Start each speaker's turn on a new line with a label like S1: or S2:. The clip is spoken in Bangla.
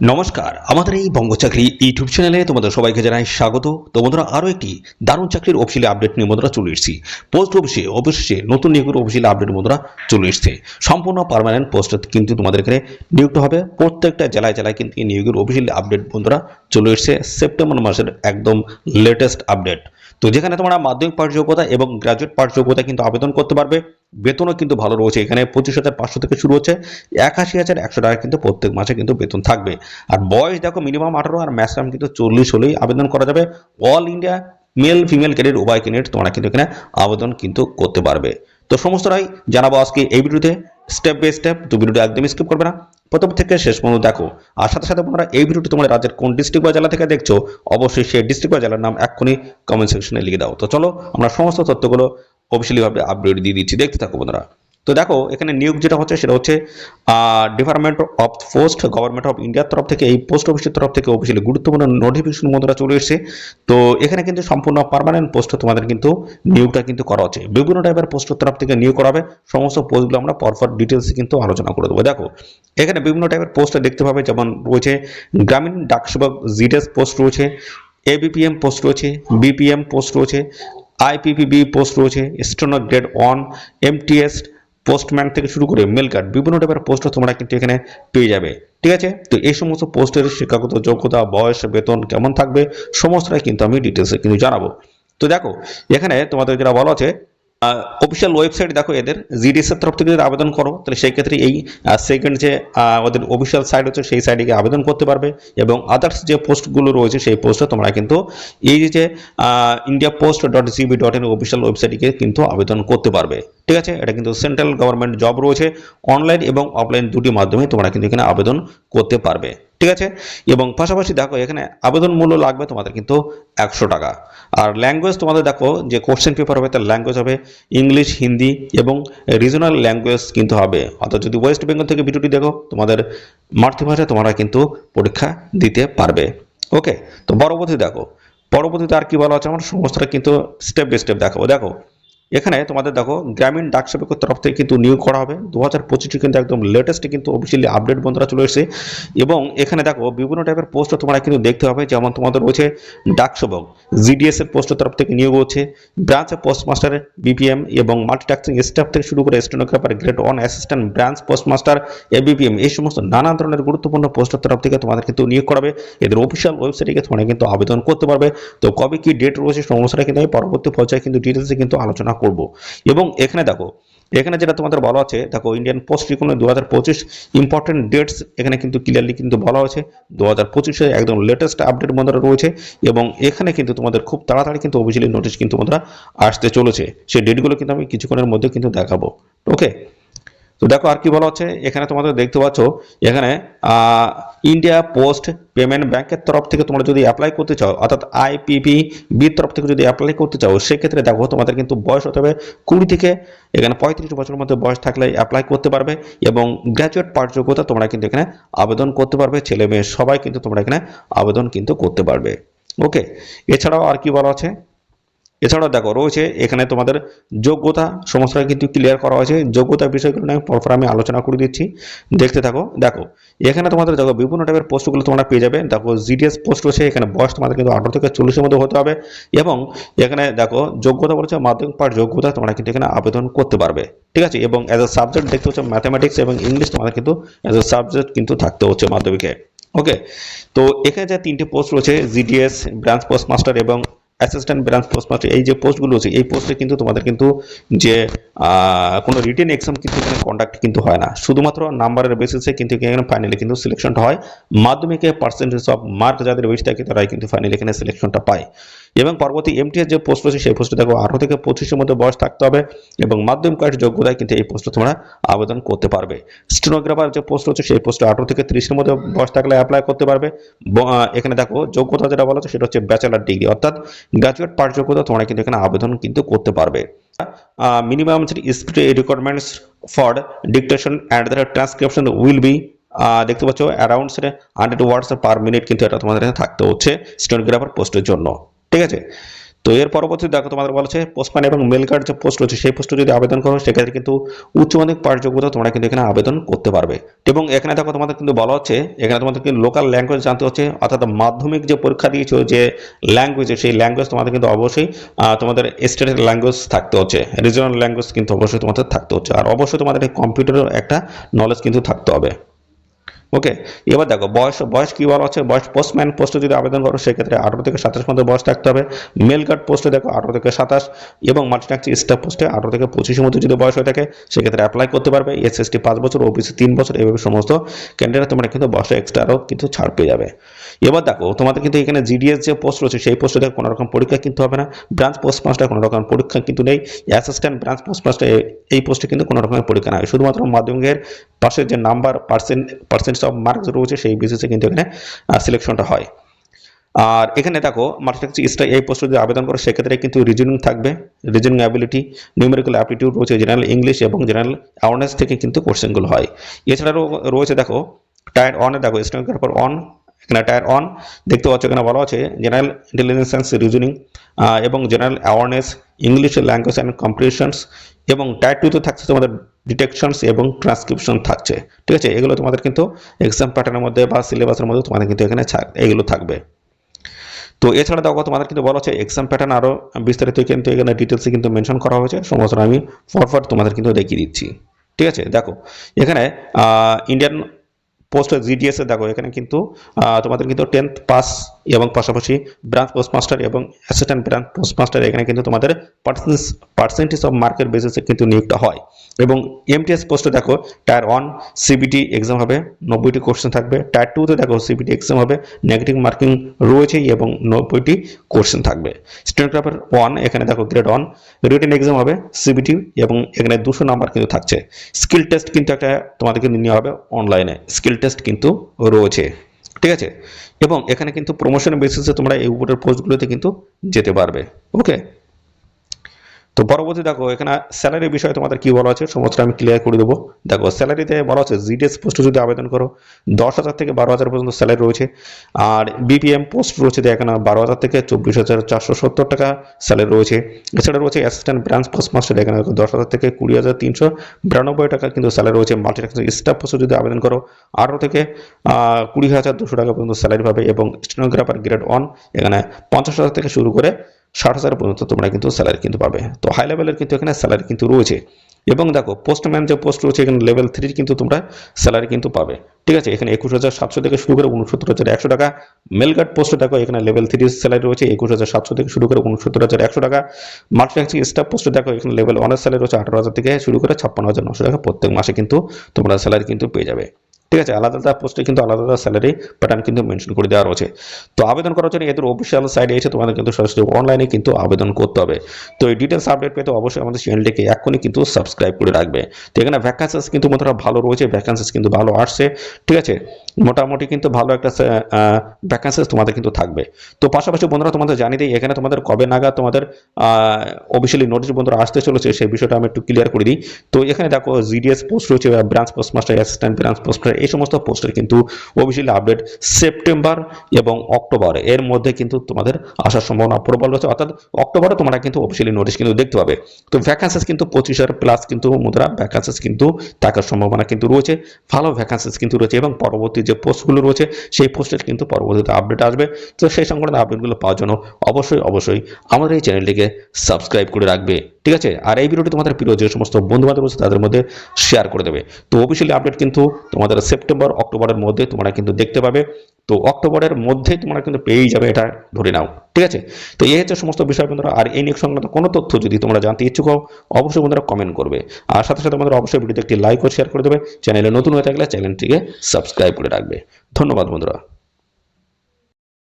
S1: নমস্কার, আমাদের এই বঙ্গচাকরি ইউটিউব চ্যানেলে তোমাদের সবাইকে জানাই স্বাগত। তো বন্ধুরা, আরও একটি দারুণ চাকরির অফিসিয়ালি আপডেট নিয়ে বন্ধুরা চলে এসেছি। পোস্ট অফিসে অফিসে নতুন নিয়োগের অফিসিয়ালি আপডেট বন্ধুরা চলে এসেছে। সম্পূর্ণ পার্মানেন্ট পোস্ট কিন্তু তোমাদের এখানে নিয়োগটা হবে। প্রত্যেকটা জেলায় জেলায় কিন্তু এই নিয়োগের অফিসিয়ালি আপডেট বন্ধুরা চলে এসেছে। সেপ্টেম্বর মাসের একদম লেটেস্ট আপডেট তো যেখানে তোমরা মাধ্যমিক পাঠ যোগ্যতা এবং গ্রাজুয়েট পাঠ যোগ্যতা কিন্তু আবেদন করতে পারবে। বেতনও কিন্তু ভালো রয়েছে। এখানে পঁচিশ হাজার পাঁচশো থেকে শুরু হচ্ছে। একাশি হাজার একশো টাকা কিন্তু প্রত্যেক মাসে কিন্তু বেতন থাকবে। আর বয়স দেখো মিনিমাম আঠারো আর ম্যাক্সিমাম কিন্তু চল্লিশ হলেই আবেদন করা যাবে। All India male female cadet উভয় ক্যান্ডিডেট তোমরা কিন্তু এখানে আবেদন কিন্তু করতে পারবে। তো সমস্ত রাই জানাব আজকে এই ভিডিওতে। স্টেপ বাই স্টেপ তো ভিডিওটা একদমই স্কিপ করবে না। প্রথম থেকে শেষ পর্যন্ত দেখো। আর সাথে সাথে তোমরা এই ভিডিওটি তোমাদের রাজ্যের কোন ডিস্ট্রিক্ট বা জেলা থেকে দেখছ, অবশ্যই সেই ডিস্ট্রিক্ট বা জেলার নাম এক্ষুনি কমেন্ট সেকশনে লিখে দাও। তো চলো আমরা সমস্ত তথ্যগুলো অফিসিয়ালিভাবে আপডেট দিয়ে দিচ্ছি। দেখতে থাকো বন্ধুরা। তো দেখো, এখানে নিয়োগ যেটা হচ্ছে সেটা হচ্ছে department of post government of ইন্ডিয়ার তরফ থেকে, এই পোস্ট অফিসের তরফ থেকে অফিসিয়ালি গুরুত্বপূর্ণ নোটিফিকেশন বন্ধুরা চলে এসেছে। তো এখানে কিন্তু সম্পূর্ণ পারমানেন্ট পোস্ট তোমাদের কিন্তু নিয়োগটা কিন্তু করা হচ্ছে। বিভিন্ন টাইপের পোস্টের তরফ থেকে নিয়োগ করা হবে। সমস্ত পোস্টগুলো আমরা পরপর ডিটেলসে কিন্তু আলোচনা করে দেবো। দেখো, এখানে বিভিন্ন টাইপের পোস্ট দেখতে পাবে, যেমন রয়েছে গ্রামীণ ডাকসেবক জিডেস পোস্ট রয়েছে এবিপিএম পোস্ট রয়েছে বিপিএম পোস্ট রয়েছে আইপিপিবি পোস্ট রয়েছে স্টোনার গ্রেড ওয়ান এমটিএস পোস্টম্যান থেকে শুরু করে মেল কার্ড বিভিন্ন টাইপের পোস্টও তোমরা কিন্তু এখানে পেয়ে যাবে। ঠিক আছে? তো এই সমস্ত পোস্টের শিক্ষাগত যোগ্যতা, বয়স, বেতন কেমন থাকবে, সমস্তটাই কিন্তু আমি ডিটেলসে কিন্তু জানাব। তো দেখো, এখানে তোমাদের যেটা বলা আছে অফিসিয়াল ওয়েবসাইট দেখো এদের জিডিএস এর তরফ থেকে যদি আবেদন করো, তাহলে সেই ক্ষেত্রে এই সেকেন্ড যে ওদের অফিসিয়াল সাইট হচ্ছে সেই সাইটে গিয়ে আবেদন করতে পারবে এবং আদার্স যে পোস্টগুলো রয়েছে সেই পোস্টে তোমরা কিন্তু এই যে India post dot GB dot in official ওয়েবসাইটে কিন্তু আবেদন করতে পারবে। ঠিক আছে? এটা কিন্তু সেন্ট্রাল গভর্নমেন্ট জব রয়েছে অনলাইন এবং অফলাইন দুটি মাধ্যমে তোমরা কিন্তু এখানে আবেদন করতে পারবে। ঠিক আছে? এবং পাশাপাশি দেখো এখানে আবেদন মূল্য লাগবে তোমাদের কিন্তু একশো টাকা। আর ল্যাঙ্গুয়েজ তোমাদের দেখো যে কোশ্চেন পেপার হবে তার ল্যাঙ্গুয়েজ হবে ইংলিশ হিন্দি এবং রিজনাল ল্যাঙ্গুয়েজ কিন্তু হবে। অর্থাৎ যদি ওয়েস্ট বেঙ্গল থেকে ভিডিওটি দেখো, তোমাদের মাতৃভাষায় তোমরা কিন্তু পরীক্ষা দিতে পারবে। ওকে তো পরবর্তী দেখো। পরবর্তীতে আর কি বলা আছে? আমার সমস্তটা কিন্তু স্টেপ বাই স্টেপ দেখাবো। দেখো এখানে তোমাদের দেখো, গ্রামীণ ডাক সেবকের তরফ থেকে কিন্তু নিয়োগ করা হবে। দু হাজার পঁচিশে কিন্তু একদম লেটেস্টে কিন্তু অফিসিয়ালি আপডেট বন্ধুরা চলে এসেছে। এবং এখানে দেখো, বিভিন্ন টাইপের পোস্ট তোমরা কিন্তু দেখতে হবে যেমন তোমাদের রয়েছে ডাক সেবক জিডিএস এর পোস্টের তরফ থেকে নিয়োগ হচ্ছে। ব্রাঞ্চ পোস্টমাস্টার বিপিএম এবং মাল্টিটাস্কিং স্টাফ থেকে শুরু করে stenographer grade one assistant branch postmaster ABPM এই সমস্ত নানা ধরনের গুরুত্বপূর্ণ পোস্টের তরফ থেকে তোমাদের কিন্তু নিয়োগ করাবে এদের অফিসিয়াল ওয়েবসাইটে তোমরা কিন্তু আবেদন করতে পারবে। তো কবে কি ডেট রয়েছে সমস্যাটা কিন্তু পরবর্তী পর্যায়ে কিন্তু ডিটেলসে কিন্তু আলোচনা করব। এবং এখানে দেখো, এখানে যেটা তোমাদের বলা আছে, দেখো ইন্ডিয়ান পোস্ট ইকোনমি দু হাজার পঁচিশ ইম্পর্টেন্ট ডেটস এখানে কিন্তু ক্লিয়ারলি কিন্তু বলা হয়েছে দু হাজার পঁচিশে একদম লেটেস্ট আপডেট বন্ধুরা রয়েছে, এবং এখানে কিন্তু তোমাদের খুব তাড়াতাড়ি কিন্তু অফিসিয়ালি নোটিশ কিন্তু তোমরা আসতে চলেছে। সেই ডেটগুলো কিন্তু আমি কিছুক্ষণের মধ্যে কিন্তু দেখাবো। ওকে তো দেখো আর কি বলা হচ্ছে? এখানে তোমাদের দেখতে পাচ্ছ, এখানে ইন্ডিয়া পোস্ট পেমেন্ট ব্যাংকের তরফ থেকে তোমরা যদি অ্যাপ্লাই করতে চাও, অর্থাৎ আইপিপি বির তরফ থেকে যদি অ্যাপ্লাই করতে চাও, সেক্ষেত্রে দেখো তোমাদের কিন্তু বয়স হতে হবে কুড়ি থেকে, এখানে পঁয়ত্রিশ বছরের মধ্যে বয়স থাকলে অ্যাপ্লাই করতে পারবে এবং গ্র্যাজুয়েট পাঠ যোগ্যতা তোমরা কিন্তু এখানে আবেদন করতে পারবে, ছেলে মেয়ে সবাই কিন্তু তোমরা এখানে আবেদন কিন্তু করতে পারবে। ওকে এছাড়াও আর কি বলা আছে এছাড়াও দেখো, রয়েছে এখানে তোমাদের যোগ্যতা সমস্যাটা কিন্তু ক্লিয়ার করা হয়েছে। যোগ্যতার বিষয়গুলো নিয়ে পরপর আমি আলোচনা করে দিচ্ছি। দেখতে থাকো, দেখো, এখানে তোমাদের দেখো বিভিন্ন টাইপের পোস্টগুলো তোমরা পেয়ে যাবে। দেখো জিডিএস পোস্ট রয়েছে, এখানে বয়স তোমাদের কিন্তু আঠারো থেকে চল্লিশের মধ্যে হতে হবে। এবং এখানে দেখো, যোগ্যতা বলেছে মাধ্যমিক পাঠ যোগ্যতা তোমরা কিন্তু এখানে আবেদন করতে পারবে। ঠিক আছে? এবং অ্যাজ এ সাবজেক্ট দেখতে হচ্ছে ম্যাথামেটিক্স এবং ইংলিশ তোমাদের কিন্তু অ্যাজ এ সাবজেক্ট কিন্তু থাকতে হচ্ছে মাধ্যমিকে। ওকে তো এখানে যে তিনটে পোস্ট রয়েছে জিডিএস ব্রাঞ্চ পোস্ট মাস্টার এবং অ্যাসিস্ট্যান্ট ব্রাঞ্চ পোস্টমাস্টার এই যে পোস্টগুলো আছে, এই পোস্টে কিন্তু তোমাদের কিন্তু যে কোনো রিটেন এক্সাম কিন্তু এখানে কন্ডাক্ট কিন্তু হয় না। শুধুমাত্র নাম্বারের বেসিসে কিন্তু এখানে ফাইনালি কিন্তু সিলেকশনটা হয়। মাধ্যমিকে পার্সেন্টেজ অফ মার্ক যাদের বেশি থাকে, তারাই কিন্তু ফাইনালি এখানে সিলেকশনটা পায়। এবং পরবর্তী এমটিএস যে পোস্ট রয়েছে, সেই পোস্টে দেখো আঠারো থেকে পঁচিশের মধ্যে বয়স থাকতে হবে এবং মাধ্যমিক পাশ যোগ্যতায় কিন্তু এই পোস্টে তোমরা আবেদন করতে পারবে। স্টেনোগ্রাফার যে পোস্ট রয়েছে, সেই পোস্টে আঠারো থেকে ত্রিশের মধ্যে বয়স থাকলে অ্যাপ্লাই করতে পারবে। এখানে দেখো যোগ্যতা যেটা বলা হচ্ছে, সেটা হচ্ছে ব্যাচেলার ডিগ্রি অর্থাৎ গ্রাজুয়েট পাঠ যোগ্যতা তোমরা কিন্তু এখানে আবেদন কিন্তু করতে পারবে। Minimum speed requirements for dictation and transcription will be দেখতে পাচ্ছ around hundred words per minute কিন্তু এটা তোমাদের থাকতে হচ্ছে স্টেনোগ্রাফার পোস্টের জন্য। ঠিক আছে? তো এর পরবর্তী দেখো তোমাদের বলেছে পোস্টম্যান এবং মেল কার্ড যে পোস্ট রয়েছে, সেই পোস্টে যদি আবেদন করো, সেক্ষেত্রে কিন্তু উচ্চ মাধ্যমিক পাঠ যোগ্যতা তোমরা কিন্তু এখানে আবেদন করতে পারবে। এবং এখানে দেখো তোমাদের কিন্তু বলা হচ্ছে, এখানে তোমাদের কিন্তু লোকাল ল্যাঙ্গুয়েজ জানতে হচ্ছে, অর্থাৎ মাধ্যমিক যে পরীক্ষা দিয়েছ যে ল্যাঙ্গুয়েজ সেই ল্যাঙ্গুয়েজ তোমাদের কিন্তু অবশ্যই তোমাদের স্টেটের ল্যাঙ্গুয়েজ থাকতে হচ্ছে রিজনাল ল্যাঙ্গুয়েজ কিন্তু অবশ্যই তোমাদের থাকতে হচ্ছে। আর অবশ্যই তোমাদের কম্পিউটারের একটা নলেজ কিন্তু থাকতে হবে। ওকে এবার দেখো, বয়স বয়স কি বলা হচ্ছে? বয়স পোস্টম্যান পোস্টে যদি আবেদন করো, সেক্ষেত্রে আঠারো থেকে সাতাশ মধ্যে বয়স থাকতে হবে। মেল গার্ড পোস্টে দেখো, আঠারো থেকে সাতাশ এবং মাল্টিট্যাক্সি স্টাফ পোস্টে আঠারো থেকে পঁচিশের মধ্যে যদি বয়স হয়ে থাকে, সেক্ষেত্রে অ্যাপ্লাই করতে পারবে। এসএসটি পাঁচ বছর ওবিসি তিন বছর, এভাবে সমস্ত ক্যান্ডিডেট তোমরা কিন্তু বয়সে এক্সট্রা আরও কিন্তু ছাড় পেয়ে যাবে। এবার দেখো, তোমাদের কিন্তু এখানে জিডিএস যে পোস্ট রয়েছে, সেই পোস্টে দেখো, কোনো রকম পরীক্ষা কিন্তু হবে না। ব্রাঞ্চ পোস্ট মাস্টার কোনো রকম পরীক্ষা কিন্তু নেই। অ্যাসিস্ট্যান্ট ব্রাঞ্চ পোস্ট মাস্টার এই পোস্টে কিন্তু কোনো রকমের পরীক্ষা নাই। শুধুমাত্র মাধ্যমিকের পাশে যে number percent percent percentage of marks রয়েছে সেই বেসিসে কিন্তু এখানে সিলেকশনটা হয়। আর এখানে দেখো মাল্টিট্যাক্সি স্টার এই পোস্টে যদি আবেদন করো, সেক্ষেত্রে কিন্তু রিজনিং থাকবে। রিজনিং অ্যাবিলিটি নিউমেরিক্যাল অ্যাপটিটিউড রয়েছে জেনারেল ইংলিশ এবং জেনারেল অ্যাওয়ারনেস থেকে কিন্তু কোশ্চেনগুলো হয়। এছাড়াও রয়েছে দেখো টায়ার অনে দেখো স্টেনোগ্রাফার অন এখানে টায়ার অন দেখতে পাচ্ছ এখানে বলা আছে জেনারেল ইন্টেলিজেন্স রিজনিং এবং general awareness English language and competitions এবং টায়ার টুতে থাকছে তোমাদের ডিটেকশনস এবং ট্রান্সক্রিপশন থাকছে। ঠিক আছে? এগুলো তোমাদের কিন্তু এক্সাম প্যাটার্নের মধ্যে বা সিলেবাসের মধ্যে তোমাদের কিন্তু এখানে এগুলো থাকবে। তো এছাড়া দেখো, তোমাদের কিন্তু বলা হচ্ছে এক্সাম প্যাটার্ন আরও বিস্তারিত কিন্তু এখানে ডিটেলসে কিন্তু মেনশন করা হয়েছে। সমস্ত আমি ফরফর তোমাদের কিন্তু দেখিয়ে দিচ্ছি। ঠিক আছে? দেখো, এখানে ইন্ডিয়ান পোস্ট জিডিএস দেখো, এখানে কিন্তু তোমাদের কিন্তু টেন্থ পাস এবং পাশাপাশি ব্রাঞ্চ পোস্ট মাস্টার এবং অ্যাসিস্ট্যান্ট ব্রাঞ্চ পোস্ট মাস্টার এখানে কিন্তু তোমাদের পার্সেন্টেজ পার্সেন্টেজ অফ মার্কের বেসিসে কিন্তু নিয়োগটা হয়। এবং এমটিএস পোস্টে দেখো টায়ার ওয়ান সিবিটি এক্সাম হবে, নব্বইটি কোশ্চেন থাকবে। টায়ার টুতে দেখো সিবিটি এক্সাম হবে নেগেটিভ মার্কিং রয়েছেই এবং নব্বইটি কোশ্চেন থাকবে। স্টেনোগ্রাফার ওয়ান এখানে দেখো গ্রেড ওয়ান রিটেন এক্সাম হবে সিবিটি এবং এখানে দুশো নাম্বার কিন্তু থাকছে। স্কিল টেস্ট কিন্তু একটা তোমাদেরকে নেওয়া হবে অনলাইনে স্কিল টেস্ট কিন্তু রয়েছে। ঠিক আছে? এবং এখানে কিন্তু প্রমোশন বেসিসে তোমরা এই উপরের পোস্টগুলোতে কিন্তু যেতে পারবে। ওকে তো পরবর্তী দেখো, এখানে স্যালারি বিষয়ে তোমাদের কি বলা আছে সমস্ত আমি ক্লিয়ার করে দেবো। দেখো স্যালারিতে বলা আছে জিডিএস পোস্টে যদি আবেদন করো, দশ হাজার থেকে বারো হাজার পর্যন্ত স্যালারি রয়েছে। আর বিপিএম পোস্ট রয়েছে এখানে বারো হাজার থেকে চব্বিশ হাজার চারশো সত্তর টাকা স্যালারি রয়েছে। এছাড়া রয়েছে অ্যাসিস্ট্যান্ট ব্রাঞ্চ পোস্ট মাস্টার এখানে দশ হাজার থেকে কুড়ি হাজার তিনশো বিরানব্বই টাকা কিন্তু স্যালারি রয়েছে। মাল্টিট্যাক্স স্টাফ পোস্টে যদি আবেদন করো, আঠারো থেকে কুড়ি হাজার দুশো টাকা পর্যন্ত স্যালারি পাবে এবং স্টেনোগ্রাফার গ্রেড ওয়ান এখানে পঞ্চাশ হাজার থেকে শুরু করে ষাট হাজার পর্যন্ত তোমরা কিন্তু স্যালারি কিন্তু পাবে। তো হাই লেভেলের কিন্তু এখানে স্যালারি কিন্তু রয়েছে। এবং দেখো পোস্টম্যান যে পোস্ট রয়েছে, এখানে লেভেল থ্রির কিন্তু তোমরা স্যালারি কিন্তু পাবে। ঠিক আছে? এখানে একুশ হাজার সাতশো থেকে শুরু করে উনসত্তর হাজার একশো টাকা। মেলগার্ড পোস্টে দেখো, এখানে লেভেল থ্রির স্যালারি রয়েছে, একুশ হাজার সাতশো থেকে শুরু করে উনসত্তর হাজার একশো টাকা। মাল্টিট্যাক্সিং স্টাফ পোস্টে দেখো, এখানে লেভেল ওয়ানের স্যালারি রয়েছে, আঠারো হাজার থেকে শুরু করে ছাপ্পান্ন হাজার নশো টাকা প্রত্যেক মাসে কিন্তু তোমরা স্যালারি কিন্তু পেয়ে যাবে। ঠিক আছে, আলাদা আলাদা পোস্টে কিন্তু আলাদা আলাদা স্যালারি প্যাটার্ন কিন্তু মেনশন করে দেওয়া রয়েছে। তো আবেদন করার জন্য এদের অফিসিয়াল সাইডে এসে তোমাদের কিন্তু সরাসরি অনলাইনে কিন্তু আবেদন করতে হবে। তো এই ডিটেলস আপডেট পেতে অবশ্যই আমাদের চ্যানেলটিকে এখনই কিন্তু সাবস্ক্রাইব করে রাখবে। তো এখানে ভ্যাকান্সিস কিন্তু মোটামুটি ভালো রয়েছে ভ্যাকান্সিস কিন্তু ভালো আসছে, ঠিক আছে? মোটামুটি কিন্তু ভালো একটা ভ্যাকান্সিস তোমাদের কিন্তু থাকবে। তো পাশাপাশি বন্ধুরা, তোমাদের জানিয়ে দিই, এখানে তোমাদের কবে নাগাদ তোমাদের অফিসিয়ালি নোটিশ বন্ধুরা আসতে চলেছে, সেই বিষয়টা আমি একটু ক্লিয়ার করে দিই। তো এখানে দেখো জিডিএস পোস্ট রয়েছে branch postmaster assistant branch post এই সমস্ত পোস্টের কিন্তু অফিসিয়ালি আপডেট সেপ্টেম্বর এবং অক্টোবর এর মধ্যে কিন্তু তোমাদের আসার সম্ভাবনা প্রবল রয়েছে, অর্থাৎ অক্টোবরে তোমরা কিন্তু অফিসিয়ালি নোটিশ কিন্তু দেখতে পাবে। তো ভ্যাকান্সিস কিন্তু পঁচিশ হাজার প্লাস কিন্তু মুদ্রা ভ্যাকান্সিস কিন্তু থাকার সম্ভাবনা কিন্তু রয়েছে, ভালো ভ্যাকান্সিস কিন্তু রয়েছে এবং পরবর্তী যে পোস্টগুলো রয়েছে, সেই পোস্টের কিন্তু পরবর্তীতে আপডেট আসবে। তো সেই সংক্রান্ত আপডেটগুলো পাওয়ার জন্য অবশ্যই অবশ্যই আমাদের এই চ্যানেলটিকে সাবস্ক্রাইব করে রাখবে। ঠিক আছে? আর এই ভিডিওটি তোমাদের প্রিয় যে সমস্ত বন্ধু বান্ধব রয়েছে, তাদের মধ্যে শেয়ার করে দেবে। তো অফিসিয়ালি আপডেট কিন্তু তোমাদের সেপ্টেম্বর অক্টোবরের মধ্যে তোমরা কিন্তু দেখতে পাবে। তো অক্টোবরের মধ্যে তোমরা কিন্তু পেয়েই যাবে, এটা ধরে নাও, ঠিক আছে? তো এই হচ্ছে সমস্ত বিষয় বন্ধুরা, আর এই নিয়োগ সংক্রান্ত কোনো তথ্য যদি তোমরা জানতে ইচ্ছুক হও, অবশ্যই বন্ধুরা কমেন্ট করবে। আর সাথে সাথে আমাদের অবশ্যই ভিডিওতে একটি লাইক ও শেয়ার করে দেবে, চ্যানেলে নতুন হয়ে থাকলে চ্যানেলটিকে সাবস্ক্রাইব করে রাখবে। ধন্যবাদ বন্ধুরা।